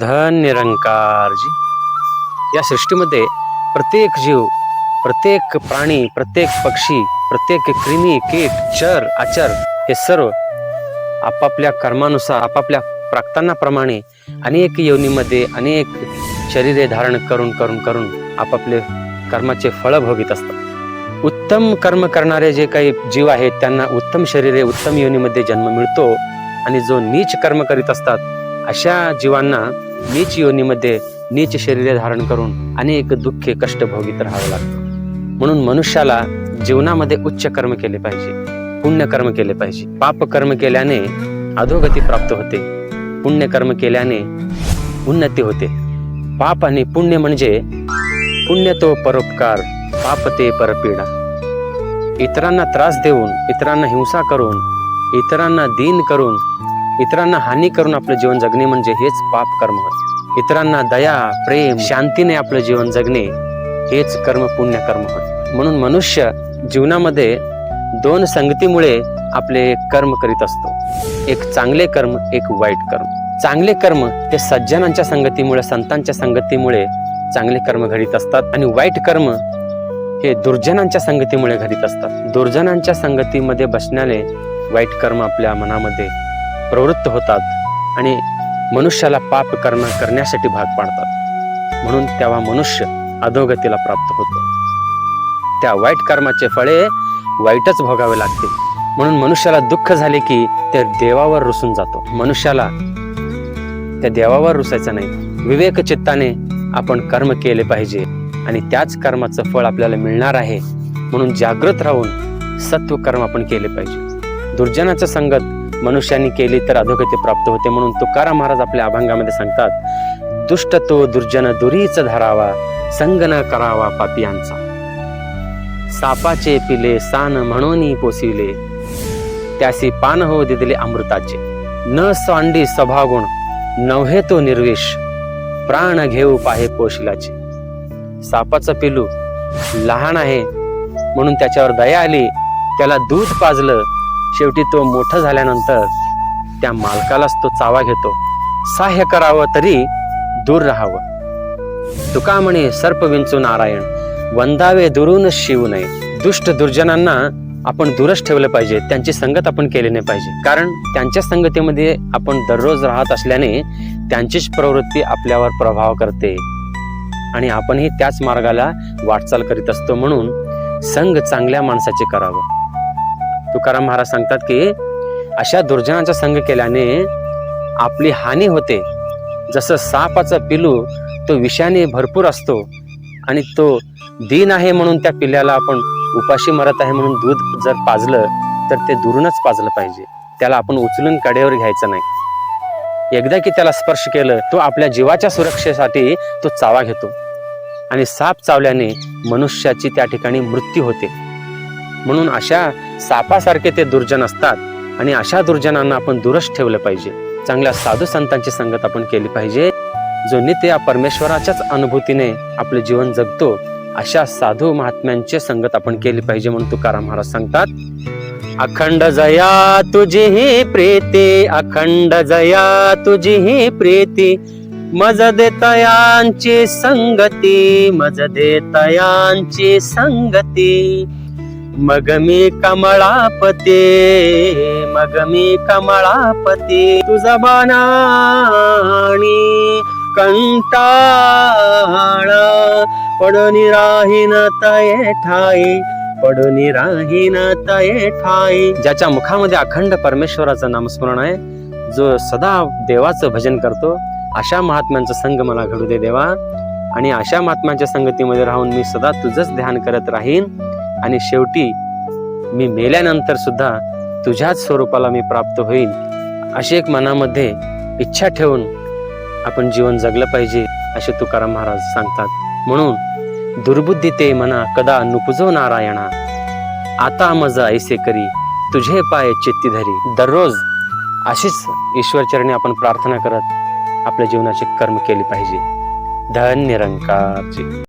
धन निरंकार जी. या सृष्टीमध्ये प्रत्येक जीव प्रत्येक प्राणी प्रत्येक पक्षी प्रत्येक क्रिमी कीट चर आचर हे सर्व आपापल्या कर्मानुसार आपापल्या प्राक्तनाप्रमाणे अनेक योनीमध्ये अनेक शरीरे धारण करून करून करून आपापले कर्माचे फळ भोगीत असतात. उत्तम कर्म करणारे जे काही जीव आहेत त्यांना उत्तम शरीरे उत्तम योनीमध्ये जन्म मिळतो आणि जो नीच कर्म करीत असतात अशा जीवांना नीच योनीमध्ये नीच शरीरे धारण करून अनेक दुःखे कष्ट भोगीत राहावं लागतं. म्हणून मनुष्याला जीवनामध्ये उच्च कर्म केले पाहिजे पुण्य कर्म केले पाहिजे. पाप कर्म केल्याने अधोगती प्राप्त होते पुण्य कर्म केल्याने उन्नती होते. पाप आणि पुण्य म्हणजे पुण्य तो परोपकार पाप ते परपीडा. इतरांना त्रास देऊन इतरांना हिंसा करून इतरांना दीन करून इतरांना हानी करून आपलं जीवन जगणे म्हणजे हेच पाप कर्म. होय इतरांना दया प्रेम शांतीने आपलं जीवन जगणे हेच कर्म पुण्य कर्म. होय म्हणून मनुष्य जीवनामध्ये दोन संगतीमुळे आपले कर्म करीत असतो. एक चांगले कर्म एक वाईट कर्म. चांगले कर्म ते सज्जनांच्या संगतीमुळे संतांच्या संगतीमुळे चांगले कर्म घडीत असतात आणि वाईट कर्म हे दुर्जनांच्या संगतीमुळे घडीत असतात. दुर्जनांच्या संगतीमध्ये बसण्याने वाईट कर्म आपल्या मनामध्ये प्रवृत्त होतात आणि मनुष्याला पाप कर्म करण्यासाठी भाग पाडतात. म्हणून तेव्हा मनुष्य अधोगतीला प्राप्त होतो. त्या वाईट कर्माचे फळे वाईटच भोगावे लागते म्हणून मनुष्याला दुःख झाले की ते देवावर रुसून जातो. मनुष्याला त्या देवावर रुसायचं नाही. विवेक चित्ताने आपण कर्म केले पाहिजे आणि त्याच कर्माचं फळ आपल्याला मिळणार आहे. म्हणून जागृत राहून सत्व कर्म आपण केले पाहिजे. दुर्जनाचं संगत मनुष्याने केली तर अधोगती प्राप्त होते म्हणून तुकाराम महाराज आपल्या अभंगामध्ये सांगतात दुष्ट तो दुर्जन दुरीच धरावा संगन करावा पापियांचा. सापाचे पिले सान म्हणून पोसिले त्यासी पान हो दिले अमृताचे. न सांडी सभागुण नव्हे तो निर्विष प्राण घेऊ पाहे पोशिलाचे. सापाचं पिलू लहान आहे म्हणून त्याच्यावर दया आली त्याला दूध पाजलं शेवटी तो मोठं झाल्यानंतर त्या मालकालाच तो चावा घेतो. साह्य करावं तरी दूर राहावं. तुका म्हणे सर्प विंचू नारायण वंदावे दुरून शिवू नये. दुष्ट दुर्जनांना आपण दूरच ठेवलं पाहिजे. त्यांची संगत आपण केली नाही पाहिजे. कारण त्यांच्या संगतीमध्ये आपण दररोज राहत असल्याने त्यांचीच प्रवृत्ती आपल्यावर प्रभाव करते. आणि आपणही त्याच मार्गाला वाटचाल करीत असतो म्हणून संग चांगल्या माणसाचे करावं. तुकाराम महाराज सांगतात की अशा दुर्जनाचा संग केल्याने आपली हानी होते. जसं सापाचा पिलू तो विषाने भरपूर असतो आणि तो दिन आहे म्हणून त्या पिल्ल्याला आपण उपाशी मरत आहे म्हणून दूध जर पाजलं तर ते दुरूनच पाजलं पाहिजे. त्याला आपण उचलून कडेवर घ्यायचं नाही. एकदा की त्याला स्पर्श केलं तो आपल्या जीवाच्या सुरक्षेसाठी तो चावा घेतो. आणि साप चावल्याने मनुष्याची त्या ठिकाणी मृत्यू होते. म्हणून अशा सापासारखे ते दुर्जन असतात आणि अशा दुर्जनांना आपण दूरच ठेवलं पाहिजे. चांगल्या साधू संतांची संगत आपण केली पाहिजे. जो नित्य या परमेश्वराच्याच अनुभूतीने आपले जीवन जगतो अशा साधू महात्म्यांची संगत आपण केली पाहिजे म्हणून तुकाराम महाराज सांगतात अखंड जया तुझी ही प्रीती अखंड जया तुझी ही प्रीती मज देतयांची संगती मज देतयांची संगती. मग मी कमळापते मग मी कमळापती तुझा बाणाणी कंटाळ. पडून राहीन तये ठाई पडून राहीन तये ठाई. ज्याच्या मुखामध्ये अखंड परमेश्वराचं नामस्मरण आहे जो सदा देवाचं भजन करतो अशा महात्म्यांचा संग मला घडू दे देवा. आणि अशा महात्म्यांच्या संगतीमध्ये राहून मी सदा तुझंच ध्यान करत राहीन. आणि शेवटी मी मेल्यानंतर सुद्धा तुझ्याच स्वरूपाला मी प्राप्त होईन अशी एक मनामध्ये इच्छा ठेवून आपण जीवन जगलं पाहिजे असे तुकाराम महाराज सांगतात. म्हणून दुर्बुद्धी ते मना कदा नुपुजो नारायणा. आता मजा ऐसे करी तुझे पाय चित्ती धरी. दररोज अशीच ईश्वरचरणी आपण प्रार्थना करत आपल्या जीवनाचे कर्म केली पाहिजे. धन निरंकारची